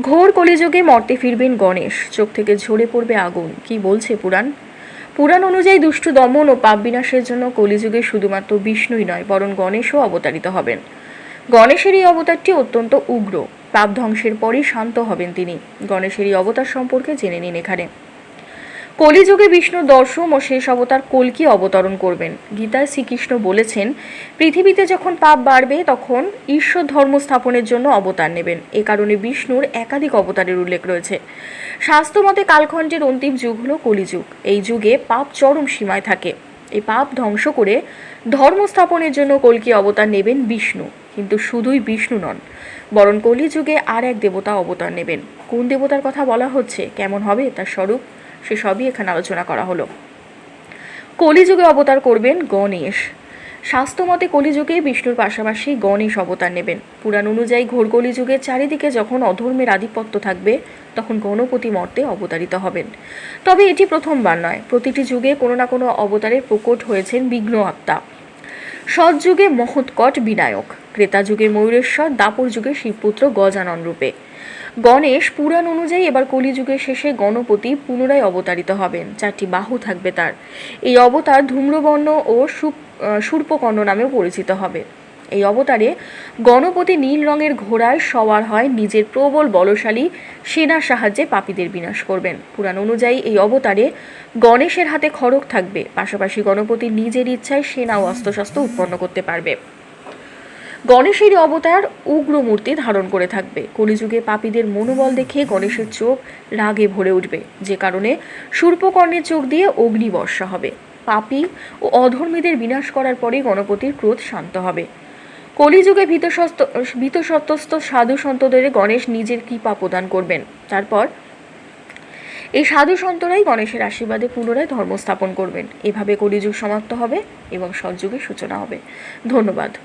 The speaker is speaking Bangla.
ঘোর কলিযুগে মর্তে ফিরবেন গণেশ। চোখ থেকে ঝরে পড়বে আগুন। কি বলছে পুরাণ? পুরাণ অনুযায়ী দুষ্ট দমন ও পাপ বিনাশের জন্য কলিযুগে শুধুমাত্র বিষ্ণুই নয়, বরং গণেশও অবতারিত হবেন। গণেশের এই অবতারটি অত্যন্ত উগ্র। পাপ ধ্বংসের পরই শান্ত হবেন তিনি। গণেশের এই অবতার সম্পর্কে জেনে নিন এখানে। কলিযুগে বিষ্ণুর দর্শন ও শেষ অবতার কলকি অবতরণ করবেন। গীতায় শ্রীকৃষ্ণ বলেছেন, পৃথিবীতে যখন পাপ বাড়বে, তখন ঈশ্বর ধর্ম স্থাপনের জন্য অবতার নেবেন। এ কারণে বিষ্ণুর একাধিক অবতারের উল্লেখ রয়েছে। শাস্ত্রমতে কালখণ্ডের অন্তিম যুগ হল কলিযুগ। এই যুগে পাপ চরম সীমায় থাকে। এই পাপ ধ্বংস করে ধর্ম স্থাপনের জন্য কলকি অবতার নেবেন বিষ্ণু। কিন্তু শুধুই বিষ্ণু নন, বরং কলিযুগে আর এক দেবতা অবতার নেবেন। কোন দেবতার কথা বলা হচ্ছে, কেমন হবে তার স্বরূপ? সে সবই এখানে আলোচনা করা হলো। কলিযুগে অবতার করবেন গণেশ। শাস্ত্রমতে কলিযুগে বিষ্ণুর পাশাপাশি গণেশ অবতার নেবেন। পুরাণ অনুযায়ী ঘোর কলিযুগের চারিদিকে যখন অধর্মের আধিপত্য থাকবে, তখন গণপতি মর্তে অবতারিত হবেন। তবে এটি প্রথমবার নয়। প্রতিটি যুগে কোনো না কোনো অবতারের প্রকট হয়েছেন বিঘ্ন আত্মা। সৎযুগে মহৎকট বিনায়ক। ক্রেতা যুগে ময়ূরেশ্বর দাপর যুগে শিবপুত্র গজানন রূপে। গণেশ পুরাণ অনুযায়ী এবার কলিযুগের শেষে গণপতি পুনরায় অবতারিত হবেন। চারটি বাহু থাকবে তার। এই অবতার ধূম্রবর্ণ ও সুপ- আহ, শূর্পকর্ণ নামেও পরিচিত হবে। এই অবতারে গণপতি নীল রঙের ঘোড়ায় সওয়ার হয় নিজের প্রবল বলশালী সেনার সাহায্যে পাপীদের বিনাশ করবেন। পুরাণ অনুযায়ী এই অবতারে গণেশের হাতে খড়ক থাকবে। পাশাপাশি গণপতি নিজের ইচ্ছায় সেনা ও অস্ত্রশস্ত্র উৎপন্ন করতে পারবে। গণেশের অবতার উগ্র মূর্তি ধারণ করে থাকবে। কলিযুগে পাপীদের মনোবল দেখে গণেশের চোখ রাগে ভরে উঠবে। যে কারণে সূর্পকর্ণের চোখ দিয়ে অগ্নি বর্ষা হবে। পাপী ও অধর্মীদের বিনাশ করার পরেই গণপতির ক্রোধ শান্ত হবে। কলিযুগে ভীতসত্ত্বস্ত সাধু সন্তদের গণেশ নিজের কৃপা প্রদান করবেন। তারপর এই সাধু সন্তরাই গণেশের আশীর্বাদে পুনরায় ধর্ম স্থাপন করবেন। এভাবে কলিযুগ সমাপ্ত হবে এবং সৎযুগের সূচনা হবে। ধন্যবাদ।